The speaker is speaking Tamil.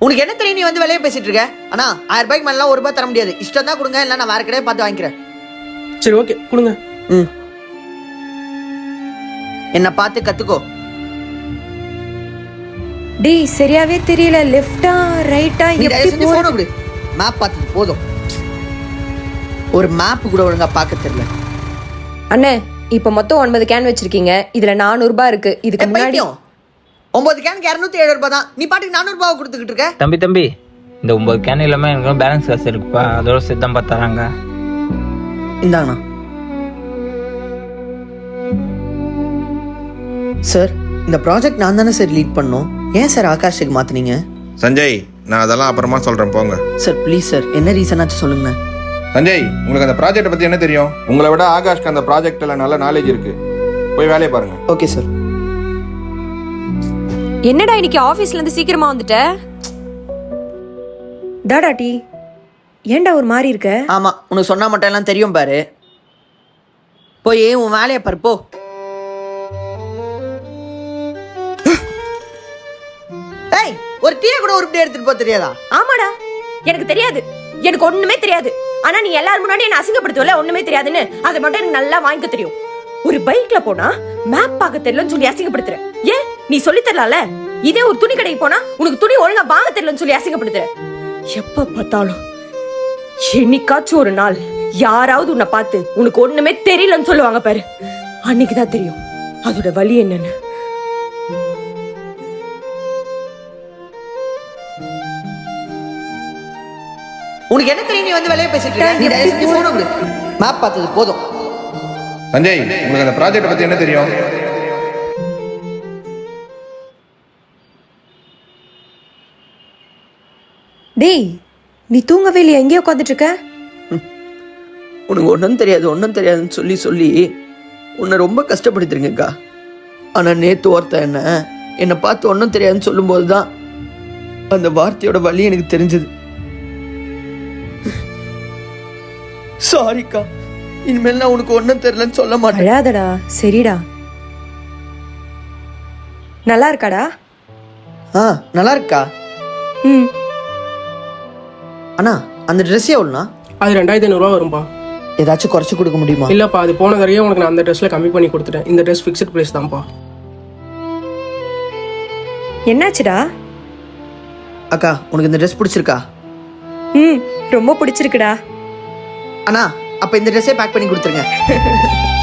உனக்கு என்ன தெரியும் நீ வந்து வெளியே பேசிட்டு இருக்க? அண்ணா ஆயிரம் ரூபாய்க்கு மேலாம் ஒரு ரூபாய் தர முடியாது. இஷ்டம் தான் கொடுங்க இல்லை நான் வேற கடையை பார்த்து வாங்கிக்கிறேன். சரி ஓகே கொடுங்க. ம். என்னை பார்த்து கத்துக்கோ. டேய் சரியாவே தெரியல. லெஃப்டா ரைட்டா எப்படி செஞ்சு போற போன விடு மேப் பார்த்தது போதும். ஒரு மேப் கூட ஒழுங்கா பார்க்க தெரியல. அண்ணே இப்ப மொத்தம் ஒன்பது கேன் வச்சிருக்கீங்க. இதுல 400 ரூபாய் இருக்கு. இதுக்கு முன்னாடி ஒன்பது கேனுக்கு இரநூத்தி ஏழு ரூபாய் தான். நீ பாட்டுக்கு நானூறு ரூபாய் கொடுத்துக்கிட்டு இருக்க? தம்பி தம்பி இந்த ஒன்பது கேன் இல்லாமல் எனக்கு பேலன்ஸ் காசு இருக்குப்பா. அதோட சேர்த்து தான் தராங்க இந்தாங்கண்ணா. சார் இந்த ப்ராஜெக்ட் நான் தானே சார் லீட் பண்ணோம். ஏன் சார் ஆகாஷுக்கு மாத்துனீங்க? சஞ்சய் நான் அதெல்லாம் அப்புறமா சொல்றேன் போங்க. சார் ப்ளீஸ் சார் என்ன ரீசனாச்சும் சொல்லுங்கண்ணே சஞ்சய் உங்களுக்கு அந்த ப்ராஜெக்ட்டை பத்தி என்ன தெரியும்? உங்களை விட ஆகாஷ்க்கு அந்த ப்ராஜெக்ட்ல நல்ல நாலேஜ் இருக்கு. போய் வேலையை பாருங்க. ஓகே சார் என்னடா இன்னைக்கு ஆபீஸ்ல இருந்து சீக்கிரமா வந்துட்ட? டாடா டி ஏன்டா ஒரு மாதிரி இருக்க? ஆமா உனக்கு சொன்னா மட்டும் எல்லாம் தெரியும் பாரு. போய் உன் வேலையை பாரு போ. ஏய் ஒரு டீயை கூட உருப்படி எடுத்துட்டு போக தெரியாதா? ஆமாடா எனக்கு தெரியாது. எனக்கு ஒண்ணுமே தெரியாது. ஆனா நீ எல்லாரும் முன்னாடி என்ன அசிங்கப்படுத்துவல? ஒண்ணுமே தெரியாதுன்னு. அதை மட்டும் எனக்கு நல்லா வாங்கிக்க தெரியும். ஒரு பைக்ல போனா மேப் பார்க்க தெரியலன்னு சொல்லி அசிங்கப்படுத்துற. ஏன்? நீ சொல்லி தரலாம்ல? இதே ஒரு துணி கடைக்கு போனா உனக்கு துணி ஒழுங்கா வாங்க தெரியலன்னு சொல்லி அசிங்கப்படுத்துற. எப்ப பார்த்தாலும் என்னைக்காச்சும் ஒரு நாள் யாராவது உன்னை பார்த்து உனக்கு ஒண்ணுமே தெரியலன்னு சொல்லுவாங்க பாரு. அன்னைக்குதான் தெரியும் அதோட வலி என்னன்னு. உனக்கு என்ன தெரியும்? நீ வந்து வெளியே பேசிட்டு இருக்க. நீ தயவு செஞ்சு போன மேப் பார்த்தது போதும். சஞ்சய் உங்களுக்கு அந்த ப்ராஜெக்ட்டை பத்தி என்ன தெரியும்? டேய் நீ தூங்கவே இல்லையா? எங்கேயோ உட்காந்துட்டு இருக்க உனக்கு ஒன்றும் தெரியாது ஒன்றும் தெரியாதுன்னு சொல்லி சொல்லி உன்னை ரொம்ப கஷ்டப்படுத்துறீங்கக்கா ஆனால் நேற்று ஒருத்தன் என்ன என்னை பார்த்து ஒன்றும் தெரியாதுன்னு சொல்லும்போது தான் அந்த வார்த்தையோட வலி எனக்கு தெரிஞ்சது. சாரிக்கா இனிமேல் நான் உனக்கு ஒன்றும் தெரியலன்னு சொல்ல மாட்டேன். அழாதடா சரிடா. நல்லா இருக்காடா? ஆ நல்லா இருக்கா? ம். அண்ணா அந்த ட்ரெஸ் எவ்வளோண்ணா? அது ரெண்டாயிரத்தி ஐநூறுரூவா வரும்பா. ஏதாச்சும் குறைச்சி கொடுக்க முடியுமா? இல்லப்பா அது போன தடவையே உனக்கு நான் அந்த ட்ரெஸ்ல கம்மி பண்ணி கொடுத்துட்டேன். இந்த ட்ரெஸ் ஃபிக்ஸ்ட் ப்ரைஸ் தான்ப்பா. என்னாச்சுடா? அக்கா உனக்கு இந்த ட்ரெஸ் பிடிச்சிருக்கா? ம் ரொம்ப பிடிச்சிருக்குடா. அண்ணா அப்போ இந்த ட்ரெஸ்ஸே பேக் பண்ணி கொடுத்துருங்க.